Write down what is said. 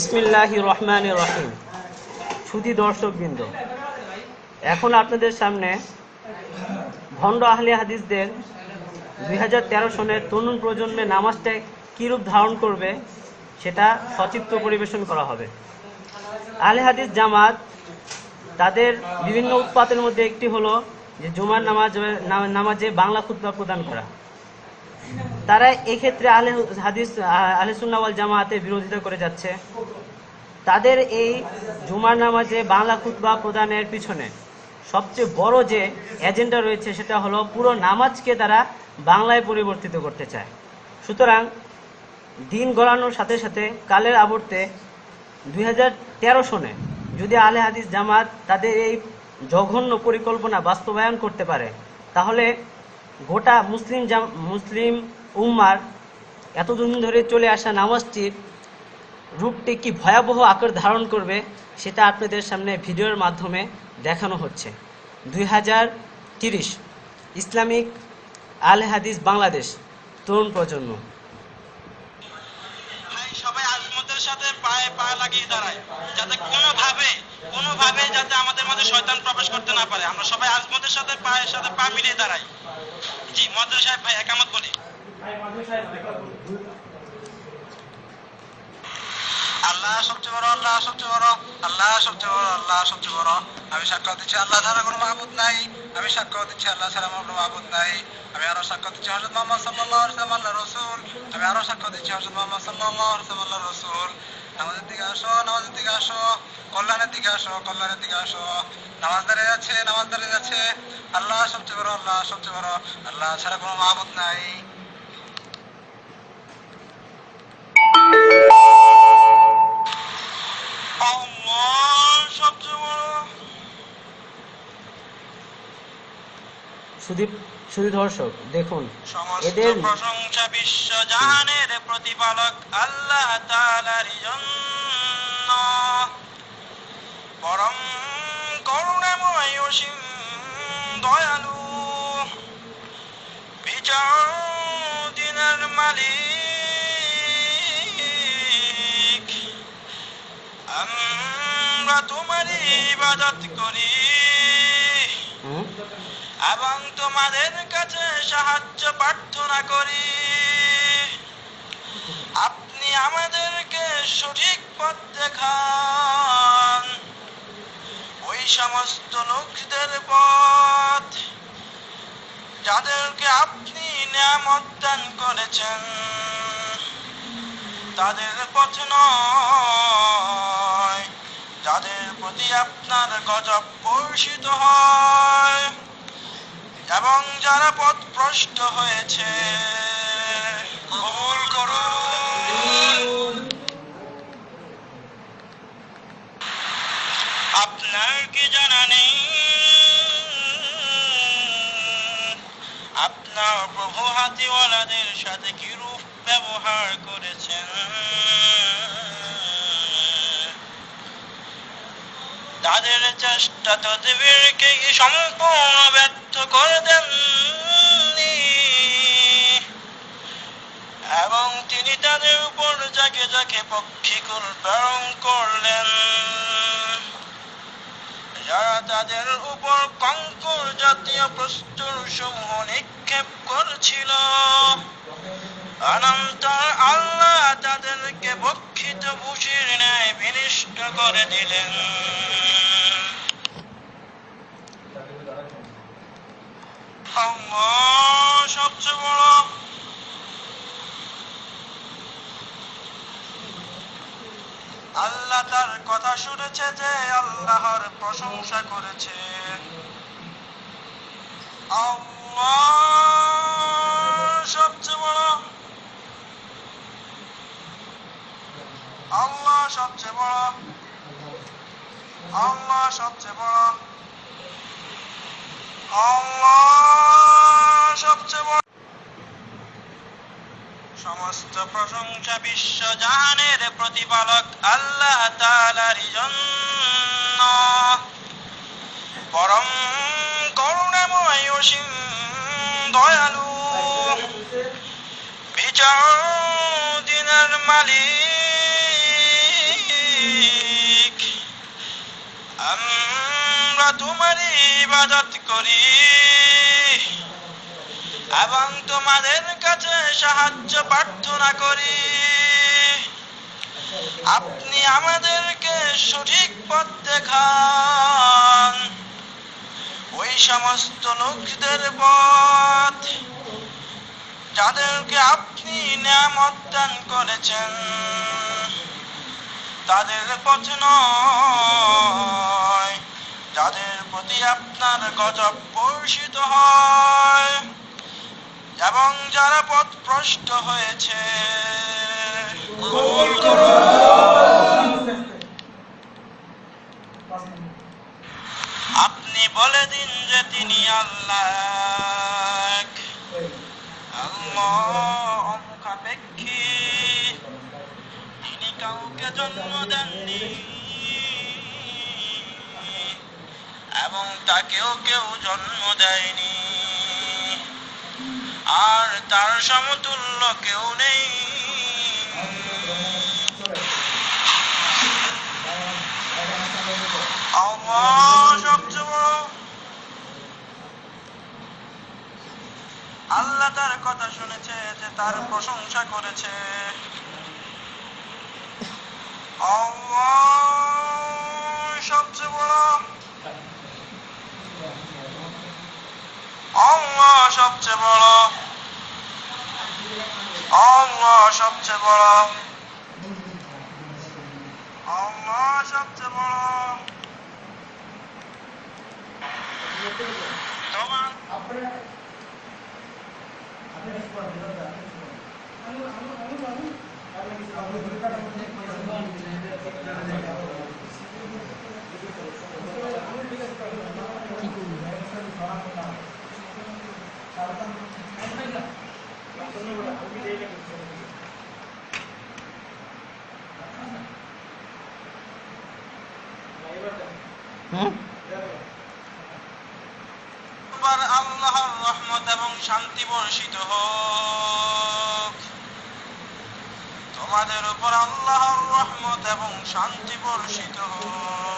বিসমিল্লাহ রহমান রহিম সুধী দর্শকবৃন্দ, এখন আপনাদের সামনে ভণ্ড আহলে হাদিসদের দুই হাজার তেরো সনের তরুণ প্রজন্মে নামাজটা কীরূপ ধারণ করবে সেটা সচিত্র পরিবেশন করা হবে। আহলে হাদিস জামাত তাদের বিভিন্ন উৎপাতের মধ্যে একটি হলো যে জুমার নামাজ, নামাজে বাংলা খুতবা প্রদান করা। তারা এক্ষেত্রে আলে হাদিস সুন্নাওয়াল জামাতের বিরোধিতা করে যাচ্ছে। তাদের এই জুমার নামাজে বাংলা খুতবা প্রদানের পিছনে সবচেয়ে বড় যে এজেন্ডা রয়েছে সেটা হলো পুরো নামাজকে তারা বাংলায় পরিবর্তিত করতে চায়। সুতরাং দিন গড়ানোর সাথে সাথে কালের আবর্তে দুই হাজার তেরো সনে যদি আলে হাদিস জামাত তাদের এই জঘন্য পরিকল্পনা বাস্তবায়ন করতে পারে, তাহলে গোটা মুসলিম মুসলিম উম্মার এতদিন ধরে চলে আসা নামাজটির রূপটি কি ভয়াবহ আকার ধারণ করবে, সেটা আপনাদের সামনে ভিডিওর মাধ্যমে দেখানো হচ্ছে। দুই ইসলামিক আল হাদিস বাংলাদেশ তরুণ প্রজন্ম। সবাই সাথে পায়ে পা লাগিয়ে দাঁড়ায়। যাতে কোনোভাবে কোনোভাবে যাতে আমাদের মধ্যে শয়তান প্রবেশ করতে না পারে। আমরা সবাই আজমতের সাথে পায়ের সাথে পা মিলিয়ে দাঁড়াই। জি মদ্দুর সাহেব ভাই একামত বলি। আল্লাহ সবচেয়ে বড় আল্লাহ সবচেয়ে বড় আল্লাহ সবচেয়ে বড় আল্লাহ সবচেয়ে বড়। আমি সাক্ষ্য দিচ্ছি আল্লাহ ছাড়া কোনো মাহবুদ নাই। আমি সাক্ষ্য দিচ্ছি আল্লাহ ছাড়া কোনো মাহবুদ নাই। আমি আরও সাক্ষ্য দিচ্ছি হযরত মুহাম্মদ সাল্লাল্লাহু আলাইহি ওয়াসাল্লাম আল্লাহর রাসূল। আমি আরও সাক্ষ্য দিচ্ছি হযরত মুহাম্মদ সাল্লাল্লাহু আলাইহি ওয়াসাল্লাম আল্লাহর রাসূল। নামাজের দিকে আসো, নামাজের দিকে আসো, কল্যাণের দিকে আসো, কল্যাণের দিকে আসো। নামাজ দাঁড়িয়ে যাচ্ছে, নামাজ দাঁড়িয়ে যাচ্ছে। আল্লাহ সবচেয়ে বড়, আল্লাহ সবচেয়ে বড়। আল্লাহ ছাড়া কোনো মাহবুদ নাই। আল্লাহ সবচেয়ে বড় সুদীপ সুদী দর্শক দেখুন। এদের প্রশংসা বিশ্ব জাহানের প্রতিপালক আল্লাহ তাআলারই জন্য। পরম করুণাময় অসীম দয়ালু বিচার দিনের মালিক। আমরা তোমারই ইবাদত করি? এবং তোমাদের কাছে সাহায্য প্রার্থনা করি। আপনি আমাদেরকে সঠিক পথ দেখান। ওই সমস্ত লোকদের পথ, যাদেরকে আপনি নিয়ামত দান করেছেন, তাদের পথ নয়, যাদের প্রতি আপনার গজব বর্ষিত হয়। এবং যারা পথ ভ্রষ্ট হয়েছে, কবুল করুন আপনার কি জানা নেই? আপনার প্রভু হাতিওয়ালাদের সাথে কি রূপ ব্যবহার করেছেন? তাদের চেষ্টা তদবিরকে সম্পূর্ণ ব্যর্থ করে দেননি। এবং তিনি তাদের উপর যাকে যাকে পক্ষীকুল প্রেরণ করলেন। যারা তাদের উপর কঙ্কর জাতীয় প্রস্তুর সমূহ নিক্ষেপ করছিল, অনন্তর আল্লাহ তাদেরকে বক্ষিত ভূষির ন্যায় বিনিষ্ট করে দিলেন। আল্লাহ সবচেয়ে বড় আল্লাহ তার কথা শুনেছে যে আল্লাহর প্রশংসা করেছে। সবচেয়ে বড়। আল্লাহ সবচেয়ে বড়। আল্লাহ সবচেয়ে বড়। সমস্ত প্রশংসা বিশ্ব জাহানের প্রতিপালক আল্লাহ তাআলারই জন্য। পরম করুণাময় সিং দয়ালু বিচার দিনের মালিক। আম তোমারই ইবাদত করি। এবং তোমাদের কাছে সাহায্য প্রার্থনা করি। আপনি আমাদেরকে সঠিক পথ দেখান। ওই সমস্ত লোকদের পথ, যাদেরকে আপনি নিয়ামত দান করেছেন, তাদের পথ নয়। যাদের প্রতি আপনার গজব বর্ষিত হয় এবং যারা পথ প্রষ্ট হয়েছে আপনি বলে দিন যে তিনি আল্লাহ অমুখাপেক্ষী। তিনি কাউকে জন্ম দেননি। এবং তাকেও কেউ জন্ম দেয়নি। আর তার সমতুল্য কেউ নেই। আল্লাহ তার কথা শুনেছে যে তার প্রশংসা করেছে। সবচেয়ে বড় আল্লাহ সবচেয়ে বড়। আল্লাহ সবচেয়ে বড়। আল্লাহ সবচেয়ে বড়। তোমার তোমার আল্লাহর রহমত এবং শান্তি বর্ষিত হোক। তোমাদের উপর আল্লাহর রহমত এবং শান্তি বর্ষিত হোক।